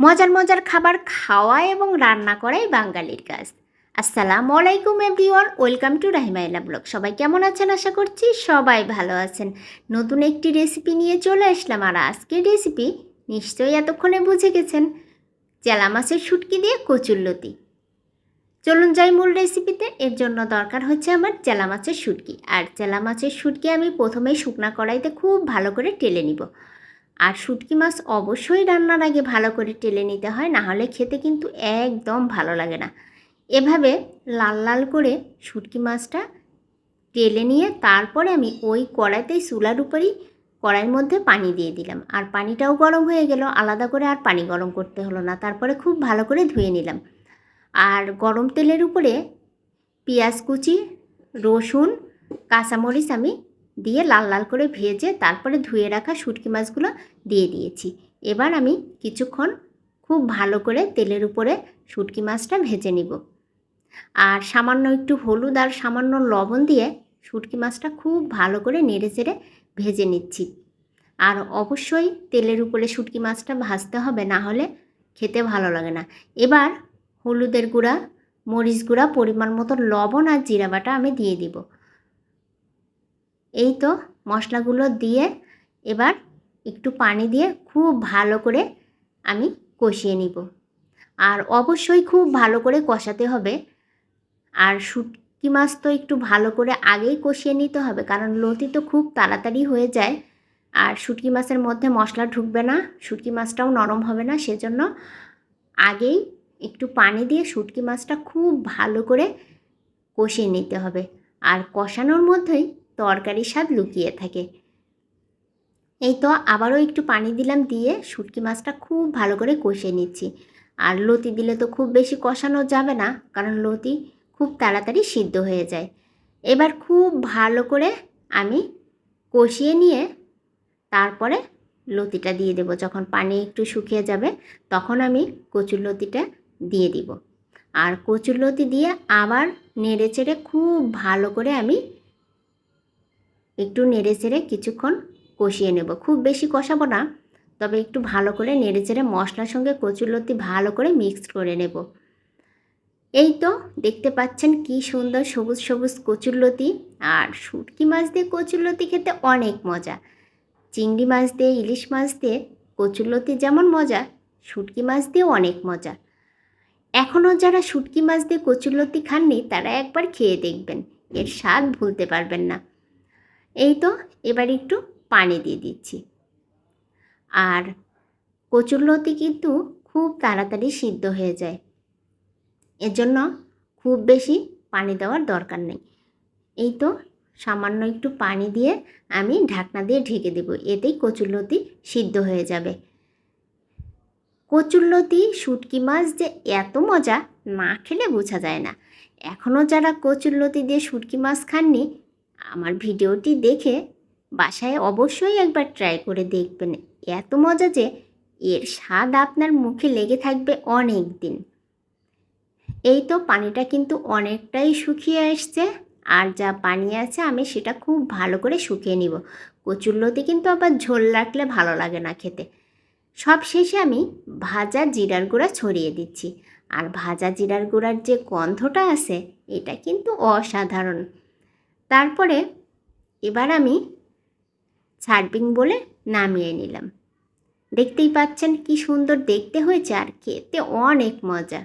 মজার মজার খাবার খাওয়া এবং রান্না করাই বাঙালির কাজ। আসসালামু আলাইকুম everyone, welcome to Rahimaila blog. সবাই কেমন আছেন? আশা করছি সবাই ভালো আছেন। নতুন একটি রেসিপি নিয়ে চলে আসলাম আর আজকের রেসিপি নিশ্চয়ই এতক্ষণে বুঝে গেছেন। চেলা মাছের শুটকি দিয়ে কচুরলতি চলুন যাই মূল রেসিপিতে। এর জন্য দরকার হচ্ছে আমার চেলা মাছের শুটকি। আর চেলা মাছের শুটকি আমি প্রথমেই শুকনা কড়াইতে খুব ভালো করে টেলে নিব। আর শুটকি মাছ অবশ্যই রান্নার আগে ভালো করে টেলে নিতে হয় না হলে খেতে কিন্তু একদম ভালো লাগে না। এভাবে লাল লাল করে শুটকি মাছটা টেলে নিয়ে তারপরে আমি ওই কড়াইতেই চুলার উপরেই কড়াইয়ের মধ্যে পানি দিয়ে দিলাম। আর পানিটাও গরম হয়ে গেল, আলাদা করে আর পানি গরম করতে হলো না, তারপরে খুব ভালো করে ধুয়ে নিলাম। আর গরম তেলের উপরে পেঁয়াজ কুচি, রসুন, কাঁচামরিচ আমি দিয়ে লাল লাল করে ভেজে তারপরে ধুয়ে রাখা শুটকি মাছগুলো দিয়ে দিয়েছি। এবার আমি কিছুক্ষণ খুব ভালো করে তেলের উপরে শুটকি মাছটা ভেজে নিব। আর সামান্য একটু হলুদ আর সামান্য লবণ দিয়ে শুটকি মাছটা খুব ভালো করে নেড়ে চেড়ে ভেজে নিচ্ছি। আর অবশ্যই তেলের উপরে শুটকি মাছটা ভাজতে হবে, না হলে খেতে ভালো লাগে না। এবার হলুদের গুঁড়া, মরিচ গুঁড়া, পরিমাণ মতো লবণ আর জিরা বাটা আমি দিয়ে দিব। এই তো মশলাগুলো দিয়ে এবার একটু পানি দিয়ে খুব ভালো করে আমি কষিয়ে নিব। আর অবশ্যই খুব ভালো করে কষাতে হবে। আর শুটকি মাছ তো একটু ভালো করে আগেই কষিয়ে নিতে হবে, কারণ লতি তো খুব তাড়াতাড়ি হয়ে যায়। আর শুটকি মাছের মধ্যে মশলা ঢুকবে না, শুটকি মাছটাও নরম হবে না, সেজন্য আগেই একটু পানি দিয়ে শুটকি মাছটা খুব ভালো করে কষিয়ে নিতে হবে। আর কষানোর মধ্যেই তরকারির স্বাদ লুকিয়ে থাকে। এই তো আবারও একটু পানি দিলাম দিয়ে শুটকি মাছটা খুব ভালো করে কষিয়ে নিচ্ছি। আর লতি দিলে তো খুব বেশি কষানো যাবে না, কারণ লতি খুব তাড়াতাড়ি সিদ্ধ হয়ে যায়। এবার খুব ভালো করে আমি কষিয়ে নিয়ে তারপরে লতিটা দিয়ে দেব। যখন পানি একটু শুকিয়ে যাবে তখন আমি কচুর লতিটা দিয়ে দিব। আর কচুর লতি দিয়ে আবার নেড়ে চেড়ে খুব ভালো করে আমি একটু নেড়ে চেড়ে কিছুক্ষণ কষিয়ে নেব। খুব বেশি কষাবো না, তবে একটু ভালো করে নেড়ে চেড়ে মশলার সঙ্গে কচুরলতি ভালো করে মিক্সড করে নেব। এই তো দেখতে পাচ্ছেন কি সুন্দর সবুজ সবুজ কচুরলতি আর শুটকি মাছ দিয়ে কচুরলতি খেতে অনেক মজা। চিংড়ি মাছ দিয়ে, ইলিশ মাছ দিয়ে কচুরলতি যেমন মজা, শুটকি মাছ দিয়েও অনেক মজা। এখনও যারা শুটকি মাছ দিয়ে কচুরলতি খাননি, তারা একবার খেয়ে দেখবেন, এর স্বাদ ভুলতে পারবেন না। এই তো, এবার একটু পানি দিয়ে দিচ্ছি। আর কচুরলতি কিন্তু খুব তাড়াতাড়ি সিদ্ধ হয়ে যায়। এর জন্য খুব বেশি পানি দেওয়ার দরকার নেই। এই তো, সামান্য একটু পানি দিয়ে আমি ঢাকনা দিয়ে ঢেকে দেব, এতেই কচুরলতি সিদ্ধ হয়ে যাবে। কচুরলতি শুটকি মাছ যে এত মজা, না খেলে বোঝা যায় না। এখনও যারা কচুরলতি দিয়ে শুটকি মাছ খাননি আমার ভিডিওটি দেখে বাসায় অবশ্যই একবার ট্রাই করে দেখবেন। এত মজা যে এর স্বাদ আপনার মুখে লেগে থাকবে অনেক দিন এই তো পানিটা কিন্তু অনেকটাই শুকিয়ে আসছে, আর যা পানি আছে আমি সেটা খুব ভালো করে শুকিয়ে নিব। কচুরলতি কিন্তু আবার ঝোল রাখলে ভালো লাগে না খেতে। সব শেষে আমি ভাজা জিরার গুঁড়া ছড়িয়ে দিচ্ছি। আর ভাজা জিরার গুঁড়ার যে গন্ধটা আছে, এটা কিন্তু অসাধারণ। তারপরে এবার আমি ছাড়বিং বলে নামিয়ে নিলাম। দেখতেই পাচ্ছেন কি সুন্দর দেখতে হয়েছে আর খেতে অনেক মজা।